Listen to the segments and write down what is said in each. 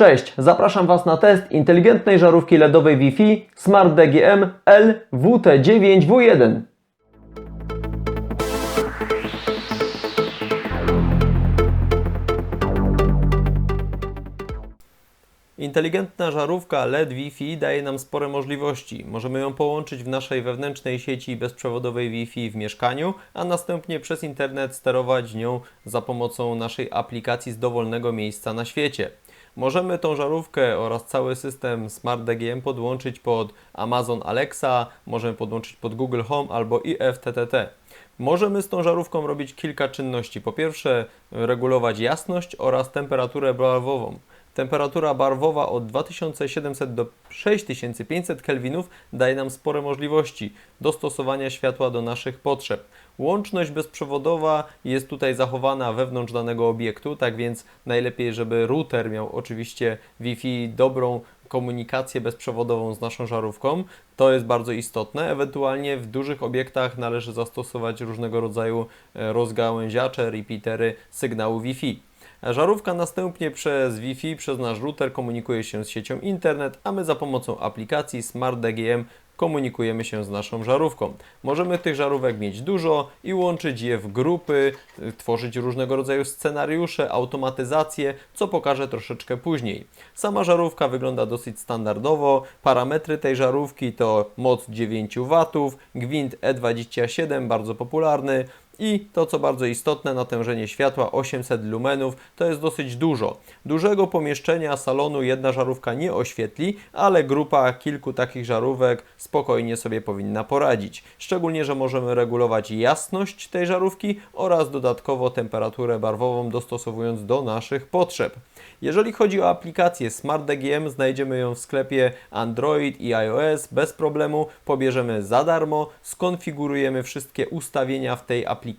Cześć, zapraszam Was na test inteligentnej żarówki LEDowej Wi-Fi Smart DGM LWT9W1. Inteligentna żarówka LED Wi-Fi daje nam spore możliwości. Możemy ją połączyć w naszej wewnętrznej sieci bezprzewodowej Wi-Fi w mieszkaniu, a następnie przez internet sterować nią za pomocą naszej aplikacji z dowolnego miejsca na świecie. Możemy tą żarówkę oraz cały system Smart DGM podłączyć pod Amazon Alexa, możemy podłączyć pod Google Home albo IFTTT. Możemy z tą żarówką robić kilka czynności. Po pierwsze, regulować jasność oraz temperaturę barwową. Temperatura barwowa od 2700 do 6500 kelwinów daje nam spore możliwości dostosowania światła do naszych potrzeb. Łączność bezprzewodowa jest tutaj zachowana wewnątrz danego obiektu, tak więc najlepiej, żeby router miał oczywiście Wi-Fi dobrą komunikację bezprzewodową z naszą żarówką. To jest bardzo istotne. Ewentualnie w dużych obiektach należy zastosować różnego rodzaju e, rozgałęziacze, repeatery sygnału Wi-Fi. Żarówka następnie przez Wi-Fi, przez nasz router komunikuje się z siecią internet, a my za pomocą aplikacji Smart DGM komunikujemy się z naszą żarówką. Możemy tych żarówek mieć dużo i łączyć je w grupy, y, tworzyć różnego rodzaju scenariusze, automatyzacje, co pokażę troszeczkę później. Sama żarówka wygląda dosyć standardowo. Parametry tej żarówki to moc 9 W, gwint E27, bardzo popularny, i to, co bardzo istotne, natężenie światła 800 lumenów to jest dosyć dużo. Dużego pomieszczenia salonu jedna żarówka nie oświetli, ale grupa kilku takich żarówek spokojnie sobie powinna poradzić. Szczególnie, że możemy regulować jasność tej żarówki oraz dodatkowo temperaturę barwową dostosowując do naszych potrzeb. Jeżeli chodzi o aplikację Smart DGM, znajdziemy ją w sklepie Android i iOS bez problemu. Pobierzemy za darmo, skonfigurujemy wszystkie ustawienia w tej aplikacji,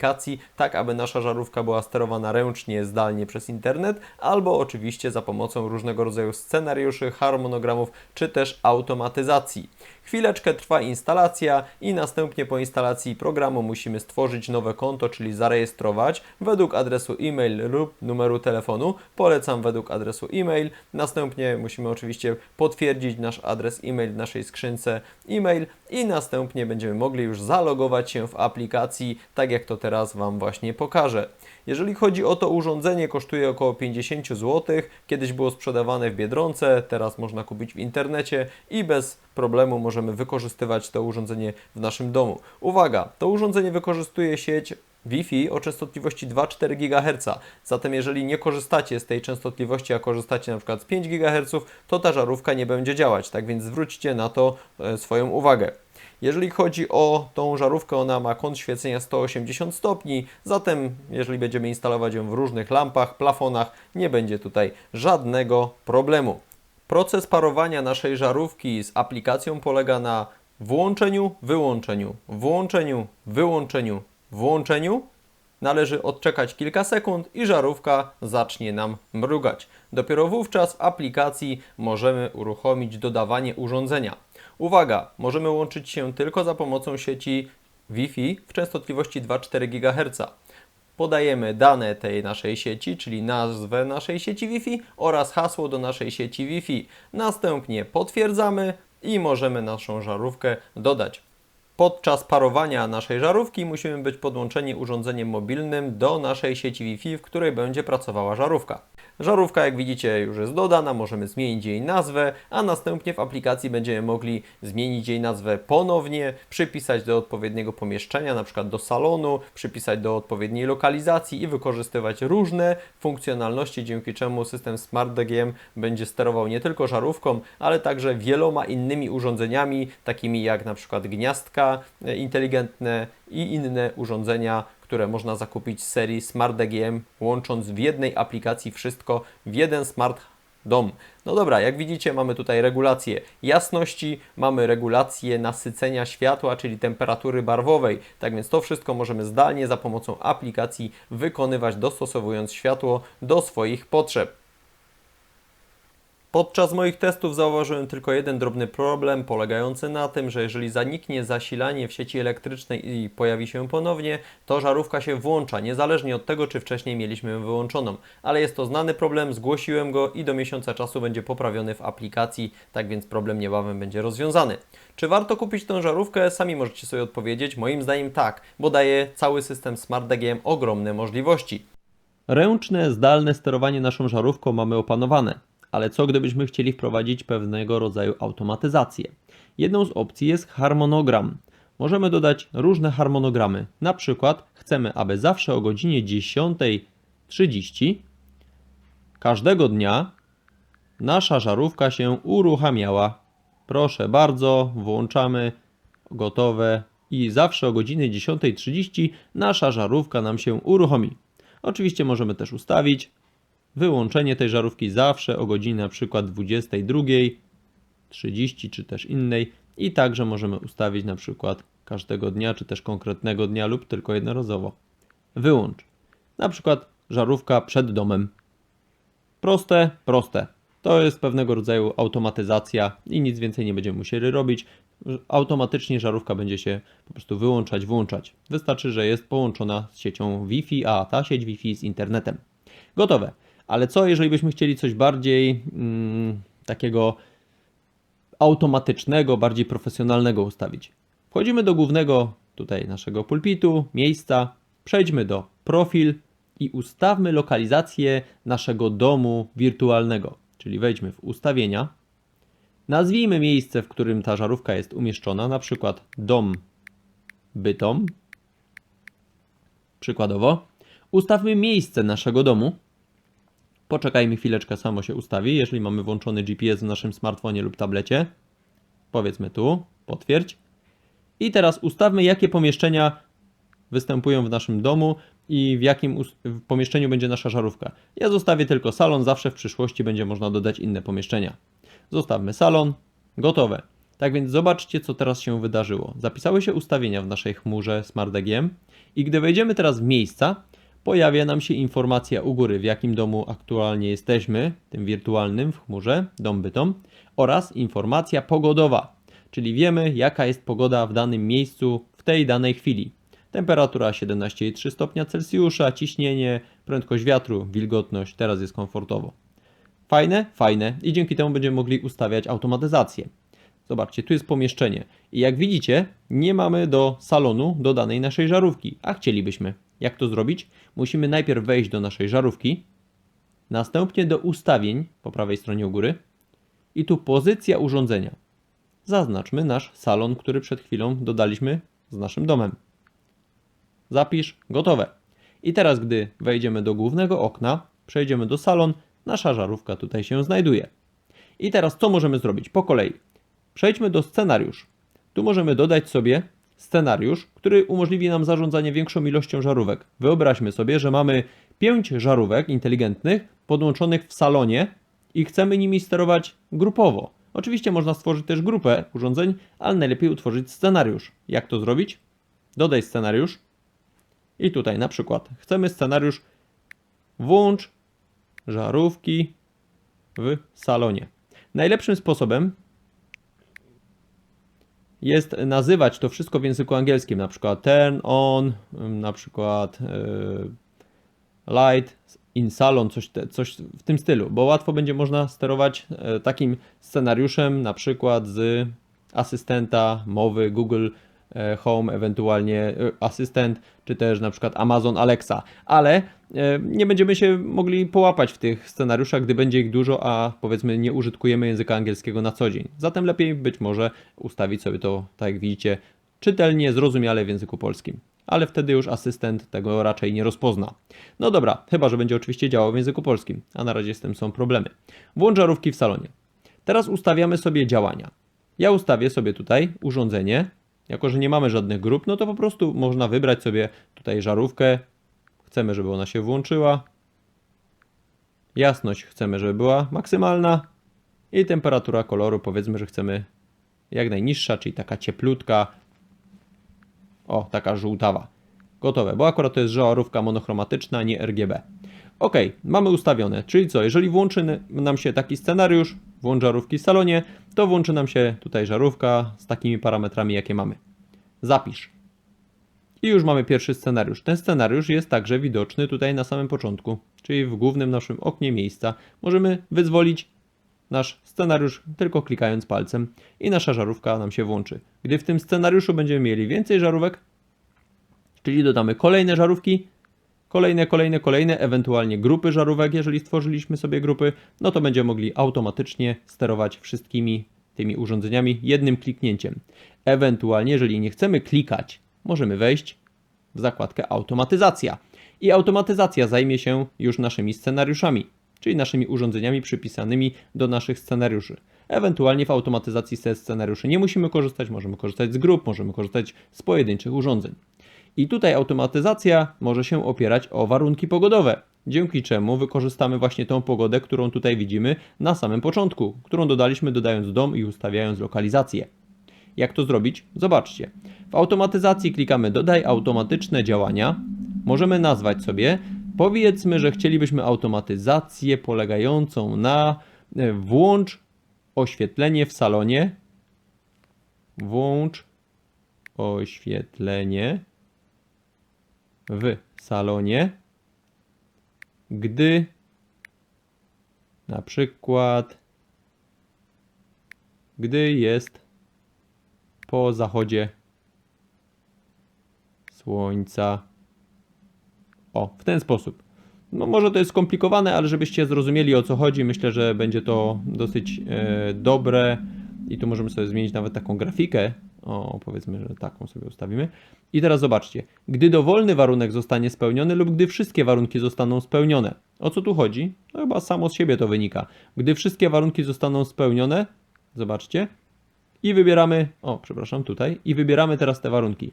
tak aby nasza żarówka była sterowana ręcznie, zdalnie przez internet, albo oczywiście za pomocą różnego rodzaju scenariuszy, harmonogramów czy też automatyzacji. Chwileczkę trwa instalacja i następnie po instalacji programu musimy stworzyć nowe konto, czyli zarejestrować według adresu e-mail lub numeru telefonu. Polecam według adresu e-mail. Następnie musimy oczywiście potwierdzić nasz adres e-mail w naszej skrzynce e-mail i następnie będziemy mogli już zalogować się w aplikacji, tak jak to teraz Wam właśnie pokażę. Jeżeli chodzi o to urządzenie, kosztuje około 50 zł. Kiedyś było sprzedawane w Biedronce, teraz można kupić w internecie i bez problemu możemy wykorzystywać to urządzenie w naszym domu. Uwaga, to urządzenie wykorzystuje sieć Wi-Fi o częstotliwości 2,4 GHz. Zatem jeżeli nie korzystacie z tej częstotliwości, a korzystacie na przykład z 5 GHz, to ta żarówka nie będzie działać. Tak więc zwróćcie na to e, swoją uwagę. Jeżeli chodzi o tą żarówkę, ona ma kąt świecenia 180 stopni, zatem jeżeli będziemy instalować ją w różnych lampach, plafonach, nie będzie tutaj żadnego problemu. Proces parowania naszej żarówki z aplikacją polega na włączeniu, wyłączeniu, włączeniu, wyłączeniu, włączeniu. Należy odczekać kilka sekund i żarówka zacznie nam mrugać. Dopiero wówczas w aplikacji możemy uruchomić dodawanie urządzenia. Uwaga, możemy łączyć się tylko za pomocą sieci Wi-Fi w częstotliwości 2,4 GHz. Podajemy dane tej naszej sieci, czyli nazwę naszej sieci Wi-Fi oraz hasło do naszej sieci Wi-Fi. Następnie potwierdzamy i możemy naszą żarówkę dodać. Podczas parowania naszej żarówki musimy być podłączeni urządzeniem mobilnym do naszej sieci Wi-Fi, w której będzie pracowała żarówka. Żarówka, jak widzicie, już jest dodana, możemy zmienić jej nazwę, a następnie w aplikacji będziemy mogli zmienić jej nazwę ponownie, przypisać do odpowiedniego pomieszczenia, na przykład do salonu, przypisać do odpowiedniej lokalizacji i wykorzystywać różne funkcjonalności, dzięki czemu system Smart DGM będzie sterował nie tylko żarówką, ale także wieloma innymi urządzeniami, takimi jak na przykład gniazdka e, inteligentne i inne urządzenia, które można zakupić z serii Smart DGM, łącząc w jednej aplikacji wszystko w jeden smart dom. No dobra, jak widzicie, mamy tutaj regulację jasności, mamy regulację nasycenia światła, czyli temperatury barwowej. Tak więc to wszystko możemy zdalnie za pomocą aplikacji wykonywać, dostosowując światło do swoich potrzeb. Podczas moich testów zauważyłem tylko jeden drobny problem, polegający na tym, że jeżeli zaniknie zasilanie w sieci elektrycznej i pojawi się ponownie, to żarówka się włącza, niezależnie od tego, czy wcześniej mieliśmy ją wyłączoną. Ale jest to znany problem, zgłosiłem go i do miesiąca czasu będzie poprawiony w aplikacji, tak więc problem niebawem będzie rozwiązany. Czy warto kupić tą żarówkę? Sami możecie sobie odpowiedzieć. Moim zdaniem tak, bo daje cały system Smart DGM ogromne możliwości. Ręczne, zdalne sterowanie naszą żarówką mamy opanowane, ale co gdybyśmy chcieli wprowadzić pewnego rodzaju automatyzację? Jedną z opcji jest harmonogram. Możemy dodać różne harmonogramy. Na przykład chcemy, aby zawsze o godzinie 10.30 każdego dnia nasza żarówka się uruchamiała. Proszę bardzo, włączamy, gotowe i zawsze o godzinie 10.30 nasza żarówka nam się uruchomi. Oczywiście możemy też ustawić wyłączenie tej żarówki zawsze o godzinie na przykład 22.30 czy też innej i także możemy ustawić przykład każdego dnia czy też konkretnego dnia lub tylko jednorazowo. Wyłącz. Na przykład żarówka przed domem. Proste, proste. To jest pewnego rodzaju automatyzacja i nic więcej nie będziemy musieli robić. Automatycznie żarówka będzie się po prostu wyłączać, włączać. Wystarczy, że jest połączona z siecią Wi-Fi, a ta sieć Wi-Fi z internetem. Gotowe. Ale co, jeżeli byśmy chcieli coś bardziej mm, takiego automatycznego, bardziej profesjonalnego ustawić? Wchodzimy do głównego tutaj naszego pulpitu, miejsca, przejdźmy do profil i ustawmy lokalizację naszego domu wirtualnego. Czyli wejdźmy w ustawienia, nazwijmy miejsce, w którym ta żarówka jest umieszczona, na przykład dom bytom. Przykładowo. Ustawmy miejsce naszego domu. Poczekajmy chwileczkę, samo się ustawi, jeżeli mamy włączony GPS w naszym smartfonie lub tablecie. Powiedzmy tu, potwierdź. I teraz ustawmy, jakie pomieszczenia występują w naszym domu i w jakim w pomieszczeniu będzie nasza żarówka. Ja zostawię tylko salon, zawsze w przyszłości będzie można dodać inne pomieszczenia. Zostawmy salon, gotowe. Tak więc zobaczcie, co teraz się wydarzyło. Zapisały się ustawienia w naszej chmurze SmartDGM i gdy wejdziemy teraz w miejsca, pojawia nam się informacja u góry, w jakim domu aktualnie jesteśmy, tym wirtualnym w chmurze, dom bytom, oraz informacja pogodowa, czyli wiemy, jaka jest pogoda w danym miejscu w tej danej chwili. Temperatura 17,3 stopnia Celsjusza, ciśnienie, prędkość wiatru, wilgotność, teraz jest komfortowo. Fajne? Fajne. I dzięki temu będziemy mogli ustawiać automatyzację. Zobaczcie, tu jest pomieszczenie. I jak widzicie, nie mamy do salonu dodanej naszej żarówki, a chcielibyśmy. Jak to zrobić? Musimy najpierw wejść do naszej żarówki, następnie do ustawień po prawej stronie u góry i tu pozycja urządzenia. Zaznaczmy nasz salon, który przed chwilą dodaliśmy z naszym domem. Zapisz, gotowe. I teraz, gdy wejdziemy do głównego okna, przejdziemy do salon, nasza żarówka tutaj się znajduje. I teraz co możemy zrobić? Po kolei. Przejdźmy do scenariusz. Tu możemy dodać sobie scenariusz, który umożliwi nam zarządzanie większą ilością żarówek. Wyobraźmy sobie, że mamy 5 żarówek inteligentnych podłączonych w salonie i chcemy nimi sterować grupowo. Oczywiście można stworzyć też grupę urządzeń, ale najlepiej utworzyć scenariusz. Jak to zrobić? Dodaj scenariusz. I tutaj na przykład chcemy scenariusz włącz żarówki w salonie. Najlepszym sposobem jest nazywać to wszystko w języku angielskim, na przykład turn on, na przykład e, light in salon, coś, coś w tym stylu, bo łatwo będzie można sterować e, takim scenariuszem, na przykład z asystenta mowy Google Home, ewentualnie e, asystent, czy też na przykład Amazon Alexa, ale e, nie będziemy się mogli połapać w tych scenariuszach, gdy będzie ich dużo, a powiedzmy nie użytkujemy języka angielskiego na co dzień. Zatem lepiej być może ustawić sobie to, tak jak widzicie, czytelnie, zrozumiale w języku polskim. Ale wtedy już asystent tego raczej nie rozpozna. No dobra, chyba że będzie oczywiście działał w języku polskim, a na razie z tym są problemy. Włącz żarówki w salonie. Teraz ustawiamy sobie działania. Ja ustawię sobie tutaj urządzenie. Jako, że nie mamy żadnych grup, no to po prostu można wybrać sobie tutaj żarówkę. Chcemy, żeby ona się włączyła. Jasność chcemy, żeby była maksymalna. I temperatura koloru powiedzmy, że chcemy jak najniższa, czyli taka cieplutka. O, taka żółtawa. Gotowe, bo akurat to jest żarówka monochromatyczna, nie RGB. Ok, mamy ustawione, czyli co, jeżeli włączy nam się taki scenariusz, włącz żarówki w salonie, to włączy nam się tutaj żarówka z takimi parametrami, jakie mamy. Zapisz. I już mamy pierwszy scenariusz. Ten scenariusz jest także widoczny tutaj na samym początku, czyli w głównym naszym oknie miejsca. Możemy wyzwolić nasz scenariusz tylko klikając palcem i nasza żarówka nam się włączy. Gdy w tym scenariuszu będziemy mieli więcej żarówek, czyli dodamy kolejne żarówki, kolejne, kolejne, kolejne, ewentualnie grupy żarówek, jeżeli stworzyliśmy sobie grupy, no to będziemy mogli automatycznie sterować wszystkimi tymi urządzeniami jednym kliknięciem. Ewentualnie, jeżeli nie chcemy klikać, możemy wejść w zakładkę automatyzacja. I automatyzacja zajmie się już naszymi scenariuszami, czyli naszymi urządzeniami przypisanymi do naszych scenariuszy. Ewentualnie w automatyzacji ze scenariuszy nie musimy korzystać, możemy korzystać z grup, możemy korzystać z pojedynczych urządzeń. I tutaj automatyzacja może się opierać o warunki pogodowe, dzięki czemu wykorzystamy właśnie tą pogodę, którą tutaj widzimy na samym początku, którą dodaliśmy dodając dom i ustawiając lokalizację. Jak to zrobić? Zobaczcie. W automatyzacji klikamy dodaj automatyczne działania. Możemy nazwać sobie, powiedzmy, że chcielibyśmy automatyzację polegającą na e, włącz oświetlenie w salonie. Włącz oświetlenie w salonie, gdy na przykład gdy jest po zachodzie słońca. O, w ten sposób. No może to jest skomplikowane, ale żebyście zrozumieli o co chodzi, myślę, że będzie to dosyć e, dobre i tu możemy sobie zmienić nawet taką grafikę. O, powiedzmy, że taką sobie ustawimy. I teraz zobaczcie, gdy dowolny warunek zostanie spełniony lub gdy wszystkie warunki zostaną spełnione. O co tu chodzi? No chyba samo z siebie to wynika. Gdy wszystkie warunki zostaną spełnione, zobaczcie, i wybieramy, o przepraszam, tutaj, i wybieramy teraz te warunki.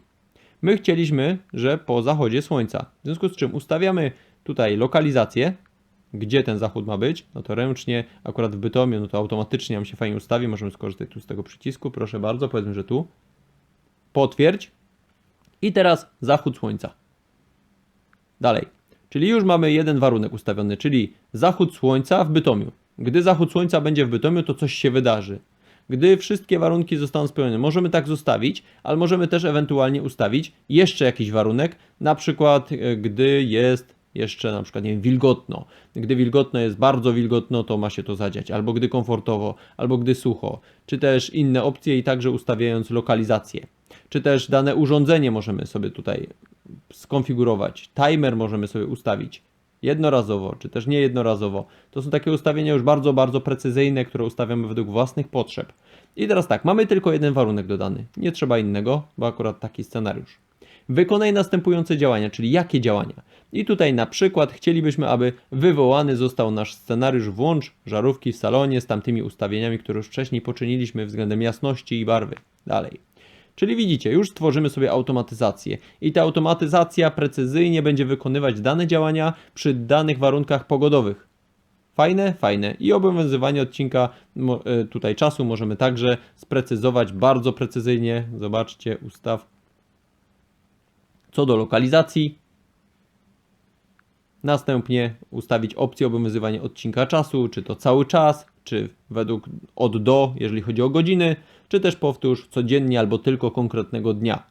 My chcieliśmy, że po zachodzie słońca. W związku z czym ustawiamy tutaj lokalizację, gdzie ten zachód ma być. No to ręcznie, akurat w Bytomiu, no to automatycznie nam się fajnie ustawi. Możemy skorzystać tu z tego przycisku. Proszę bardzo, powiedzmy, że tu. Potwierdź. I teraz zachód słońca. Dalej. Czyli już mamy jeden warunek ustawiony, czyli zachód słońca w Bytomiu. Gdy zachód słońca będzie w Bytomiu, to coś się wydarzy. Gdy wszystkie warunki zostaną spełnione, możemy tak zostawić, ale możemy też ewentualnie ustawić jeszcze jakiś warunek, na przykład e, gdy jest jeszcze na przykład nie wiem, wilgotno. Gdy wilgotno jest bardzo wilgotno, to ma się to zadziać, albo gdy komfortowo, albo gdy sucho, czy też inne opcje i także ustawiając lokalizację. Czy też dane urządzenie możemy sobie tutaj skonfigurować. Timer możemy sobie ustawić jednorazowo, czy też nie jednorazowo. To są takie ustawienia już bardzo, bardzo precyzyjne, które ustawiamy według własnych potrzeb. I teraz tak, mamy tylko jeden warunek dodany. Nie trzeba innego, bo akurat taki scenariusz. Wykonaj następujące działania, czyli jakie działania? I tutaj na przykład chcielibyśmy, aby wywołany został nasz scenariusz włącz żarówki w salonie z tamtymi ustawieniami, które już wcześniej poczyniliśmy względem jasności i barwy. Dalej. Czyli widzicie, już stworzymy sobie automatyzację i ta automatyzacja precyzyjnie będzie wykonywać dane działania przy danych warunkach pogodowych. Fajne? Fajne. I obowiązywanie odcinka e, tutaj czasu możemy także sprecyzować bardzo precyzyjnie. Zobaczcie, ustaw. Co do lokalizacji, Następnie ustawić opcję obowiązywania odcinka czasu, czy to cały czas, czy według od do, jeżeli chodzi o godziny, czy też powtórz codziennie albo tylko konkretnego dnia.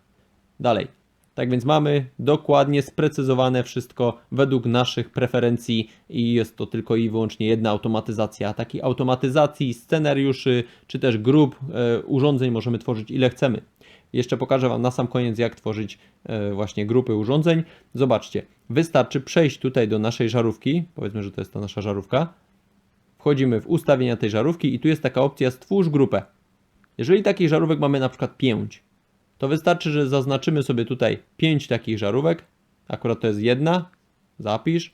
Dalej. Tak więc mamy dokładnie sprecyzowane wszystko według naszych preferencji i jest to tylko i wyłącznie jedna automatyzacja. Takiej automatyzacji scenariuszy czy też grup e, urządzeń możemy tworzyć ile chcemy. Jeszcze pokażę Wam na sam koniec, jak tworzyć e, właśnie grupy urządzeń. Zobaczcie, wystarczy przejść tutaj do naszej żarówki. Powiedzmy, że to jest ta nasza żarówka. Wchodzimy w ustawienia tej żarówki i tu jest taka opcja stwórz grupę. Jeżeli takich żarówek mamy na przykład 5, to wystarczy, że zaznaczymy sobie tutaj 5 takich żarówek. Akurat to jest jedna. Zapisz.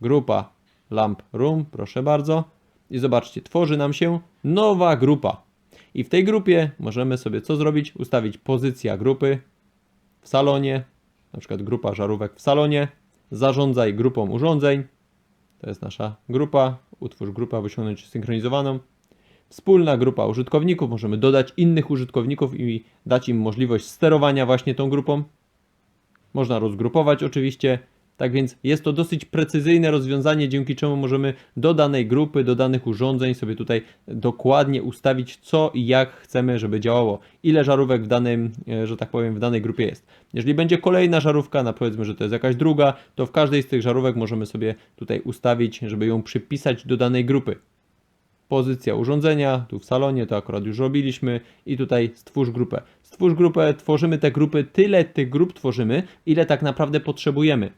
Grupa Lamp Room, proszę bardzo. I zobaczcie, tworzy nam się nowa grupa. I w tej grupie możemy sobie co zrobić? Ustawić pozycja grupy w salonie, na przykład grupa żarówek w salonie. Zarządzaj grupą urządzeń. To jest nasza grupa. Utwórz grupę, aby osiągnąć synchronizowaną. Wspólna grupa użytkowników. Możemy dodać innych użytkowników i dać im możliwość sterowania właśnie tą grupą. Można rozgrupować oczywiście. Tak więc jest to dosyć precyzyjne rozwiązanie, dzięki czemu możemy do danej grupy, do danych urządzeń sobie tutaj dokładnie ustawić, co i jak chcemy, żeby działało. Ile żarówek w danym, e, że tak powiem, w danej grupie jest. Jeżeli będzie kolejna żarówka, na powiedzmy, że to jest jakaś druga, to w każdej z tych żarówek możemy sobie tutaj ustawić, żeby ją przypisać do danej grupy pozycja urządzenia, tu w salonie, to akurat już robiliśmy i tutaj stwórz grupę. Stwórz grupę, tworzymy te grupy, tyle tych grup tworzymy, ile tak naprawdę potrzebujemy.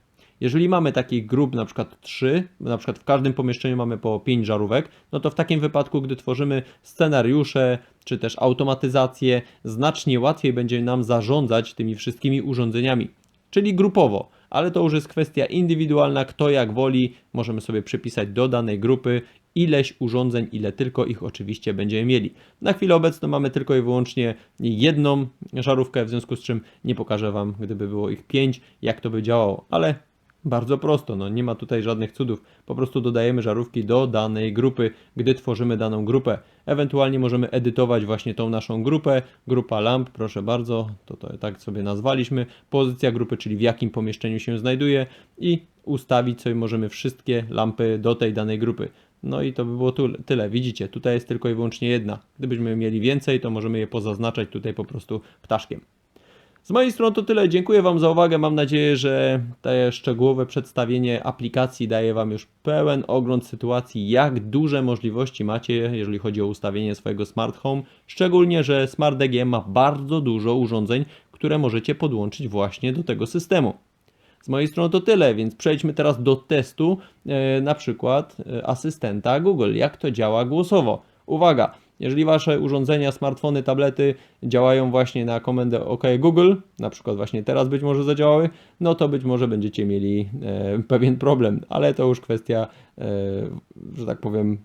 Jeżeli mamy takich grup na przykład 3, na przykład w każdym pomieszczeniu mamy po 5 żarówek, no to w takim wypadku, gdy tworzymy scenariusze, czy też automatyzację, znacznie łatwiej będzie nam zarządzać tymi wszystkimi urządzeniami, czyli grupowo ale to już jest kwestia indywidualna, kto jak woli. Możemy sobie przypisać do danej grupy ileś urządzeń, ile tylko ich oczywiście będziemy mieli. Na chwilę obecną mamy tylko i wyłącznie jedną żarówkę, w związku z czym nie pokażę Wam, gdyby było ich pięć, jak to by działało, ale bardzo prosto, no nie ma tutaj żadnych cudów. Po prostu dodajemy żarówki do danej grupy, gdy tworzymy daną grupę. Ewentualnie możemy edytować właśnie tą naszą grupę. Grupa lamp, proszę bardzo, to, to tak sobie nazwaliśmy. Pozycja grupy, czyli w jakim pomieszczeniu się znajduje i ustawić sobie możemy wszystkie lampy do tej danej grupy. No i to by było tyle. Widzicie, tutaj jest tylko i wyłącznie jedna. Gdybyśmy mieli więcej, to możemy je pozaznaczać tutaj po prostu ptaszkiem. Z mojej strony to tyle. Dziękuję Wam za uwagę. Mam nadzieję, że te szczegółowe przedstawienie aplikacji daje Wam już pełen ogląd sytuacji, jak duże możliwości macie, jeżeli chodzi o ustawienie swojego smart home. Szczególnie, że Smart DGM ma bardzo dużo urządzeń, które możecie podłączyć właśnie do tego systemu. Z mojej strony to tyle, więc przejdźmy teraz do testu e, na przykład e, asystenta Google, jak to działa głosowo. Uwaga, jeżeli Wasze urządzenia, smartfony, tablety działają właśnie na komendę OK Google, na przykład właśnie teraz być może zadziałały, no to być może będziecie mieli e, pewien problem, ale to już kwestia, e, że tak powiem,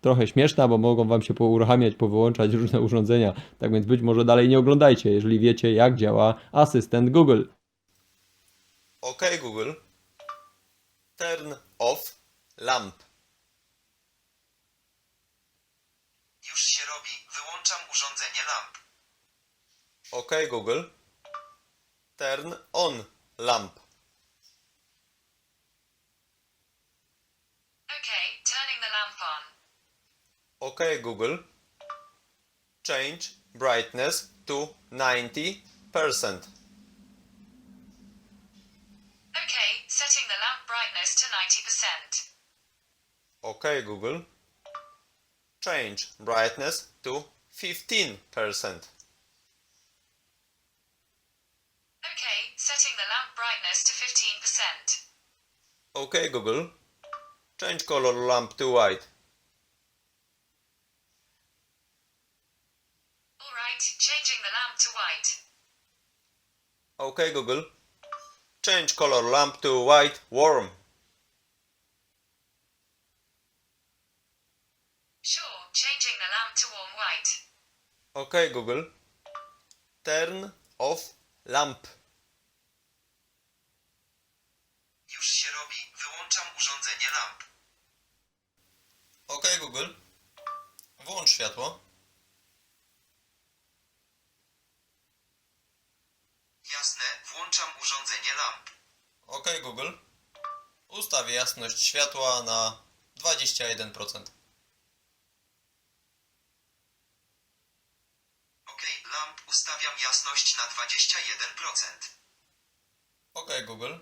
trochę śmieszna, bo mogą Wam się pouruchamiać, powyłączać różne urządzenia. Tak więc być może dalej nie oglądajcie, jeżeli wiecie jak działa asystent Google. OK Google, turn off lamp. Już się robi, wyłączam urządzenie lamp. OK Google, turn on lamp. Okay, turning the lamp on. OK Google, change brightness to 90%. Okay, setting the lamp brightness to 90%. OK Google, change brightness to 15%. Okay, setting the lamp brightness to 15%. OK Google, change color lamp to white. Alright, changing the lamp to white. OK Google, change color lamp to white warm. OK Google, turn off lamp. Już się robi, wyłączam urządzenie lamp. OK Google, włącz światło. Jasne, włączam urządzenie lamp. OK Google, ustaw jasność światła na 21%. Ok, lamp ustawiam jasność na 21%. OK Google,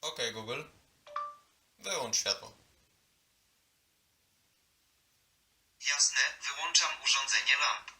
OK Google, wyłącz światło. Jasne, wyłączam urządzenie lamp.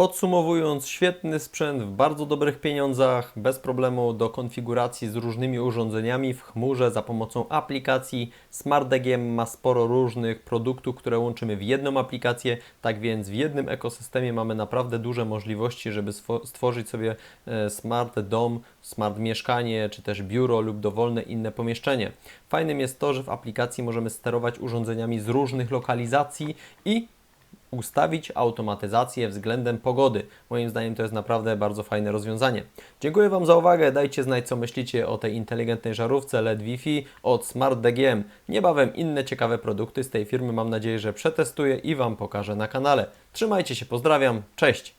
Podsumowując, świetny sprzęt w bardzo dobrych pieniądzach, bez problemu do konfiguracji z różnymi urządzeniami w chmurze za pomocą aplikacji. SmartDGM ma sporo różnych produktów, które łączymy w jedną aplikację, tak więc w jednym ekosystemie mamy naprawdę duże możliwości, żeby stworzyć sobie e, smart dom, smart mieszkanie, czy też biuro lub dowolne inne pomieszczenie. Fajnym jest to, że w aplikacji możemy sterować urządzeniami z różnych lokalizacji i ustawić automatyzację względem pogody. Moim zdaniem to jest naprawdę bardzo fajne rozwiązanie. Dziękuję Wam za uwagę. Dajcie znać, co myślicie o tej inteligentnej żarówce LED Wi-Fi od Smart DGM. Niebawem inne ciekawe produkty z tej firmy mam nadzieję, że przetestuję i Wam pokażę na kanale. Trzymajcie się, pozdrawiam, cześć!